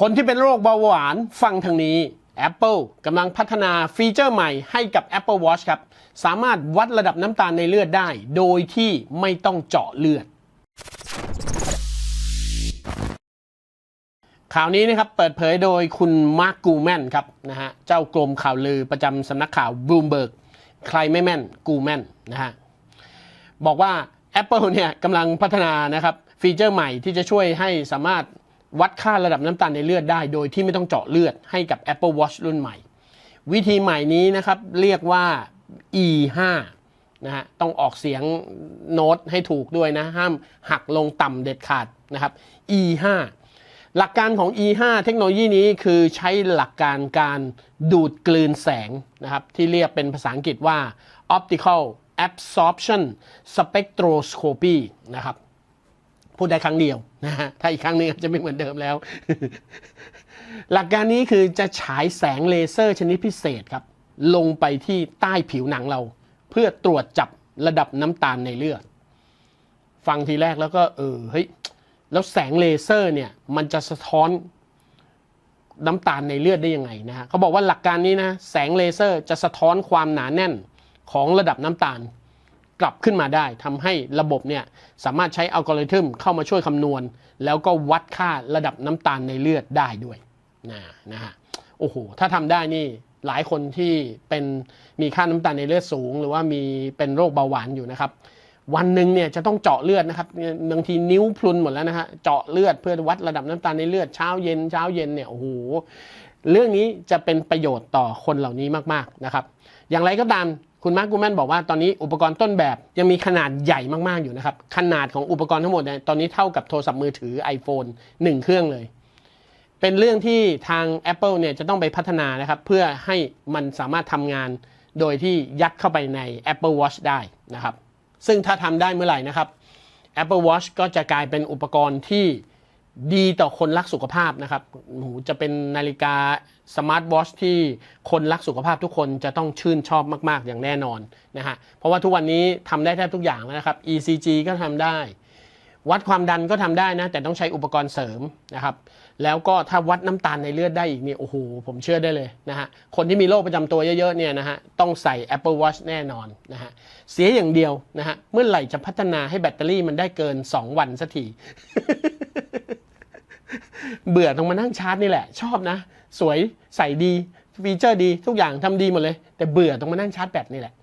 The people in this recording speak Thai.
คนที่เป็นโรคเบาหวานฟังทางนี้ Apple กำลังพัฒนาฟีเจอร์ใหม่ให้กับ Apple Watch ครับ สามารถวัดระดับน้ำตาลในเลือดได้ โดยที่ไม่ต้องเจาะเลือด ข่าวนี้นะครับเปิดเผยโดยคุณมาร์กกูแมนครับนะฮะเจ้ากรมข่าวลือประจำสำนักข่าวบลูมเบิร์กใครไม่แม่นกูแม่นนะฮะบอกว่า Apple เนี่ยกำลังพัฒนานะครับฟีเจอร์ใหม่ที่จะช่วยให้สามารถ วัดค่าระดับน้ำตาลในเลือดได้ โดยที่ไม่ต้องเจาะเลือดให้กับ Apple Watch รุ่นใหม่ วิธีใหม่นี้นะครับเรียกว่า E5 นะฮะต้องออกเสียงโน้ตให้ถูกด้วยนะ ห้ามหักลงต่ำเด็ดขาดนะครับ E5 หลักการของ E5 เทคโนโลยีนี้คือใช้หลักการการดูดกลืนแสงนะครับที่เรียกเป็นภาษาอังกฤษว่า optical absorption spectroscopy นะครับ พูดได้ครั้งเดียวนะฮะถ้าอีกครั้งหนึงจะไม่เหมือนเดิมแล้ว หลักการนี้คือจะฉายแสงเลเซอร์ชนิดพิเศษครับ ลงไปที่ใต้ผิวหนังเรา เพื่อตรวจจับระดับน้ำตาลในเลือด ฟังทีแรกแล้วก็เออเฮ้ยแล้วแสงเลเซอร์เนี่ยมันจะสะท้อนน้ำตาลในเลือดได้ยังไงนะฮะเขาบอกว่าหลักการนี้นะแสงเลเซอร์จะสะท้อนความหนาแน่นของระดับน้ำตาล กลับขึ้นมาได้ทำให้ระบบเนี่ยสามารถใช้อัลกอริทึมเข้ามาช่วยคำนวณ แล้วก็วัดค่าระดับน้ำตาลในเลือดได้ด้วยนะนะฮะโอ้โหถ้าทำได้นี่หลายคนที่เป็นมีค่าน้ำตาลในเลือดสูง หรือว่ามีเป็นโรคเบาหวานอยู่นะครับ วันหนึ่งเนี่ยจะต้องเจาะเลือดนะครับบางทีนิ้วพลุนหมดแล้วนะฮะเจาะเลือดเพื่อวัดระดับน้ำตาลในเลือดเช้าเย็นเช้าเย็นเนี่ยโอ้โหเรื่องนี้จะเป็นประโยชน์ต่อคนเหล่านี้มากๆนะครับ อย่างไรก็ตาม คุณมาร์คกูแมนบอกว่าตอนนี้อุปกรณ์ต้นแบบยังมีขนาดใหญ่มากๆอยู่นะครับ ขนาดของอุปกรณ์ทั้งหมดเนี่ยตอนนี้เท่ากับโทรศัพท์มือถือ iPhone 1 เครื่องเลย เป็นเรื่องที่ทาง Apple เนี่ยจะต้องไปพัฒนานะครับ เพื่อให้มันสามารถทำงานโดยที่ยัดเข้าไปใน Apple Watch ได้นะครับ ซึ่งถ้าทำได้เมื่อไหร่นะครับ Apple Watch ก็จะกลายเป็นอุปกรณ์ที่ ดีต่อคนรักสุขภาพนะครับโอ้โหจะเป็นนาฬิกาสมาร์ทวอชที่คนรักสุขภาพทุกคนจะต้องชื่นชอบมาก ๆ อย่างแน่นอนนะฮะ เพราะว่าทุกวันนี้ทำได้แทบทุกอย่างแล้วนะครับ ECG ก็ทำได้ วัดความดันก็ทำได้นะ แต่ต้องใช้อุปกรณ์เสริมนะครับ แล้วก็ถ้าวัดน้ำตาลในเลือดได้อีกนี่โอ้โห ผมเชื่อได้เลยนะฮะ คนที่มีโรคประจำตัวเยอะ ๆ เนี่ยนะฮะ ต้องใส่ Apple Watch แน่นอนนะฮะ เสียอย่างเดียวนะฮะ เมื่อไหร่จะพัฒนาให้แบตเตอรี่มันได้เกิน 2 วันสักที เบื่อต้องมานั่งชาร์จนี่แหละ ชอบนะ สวยใส่ดีฟีเจอร์ดีทุกอย่างทำดีหมดเลย แต่เบื่อต้องมานั่งชาร์จแบตนี่แหละ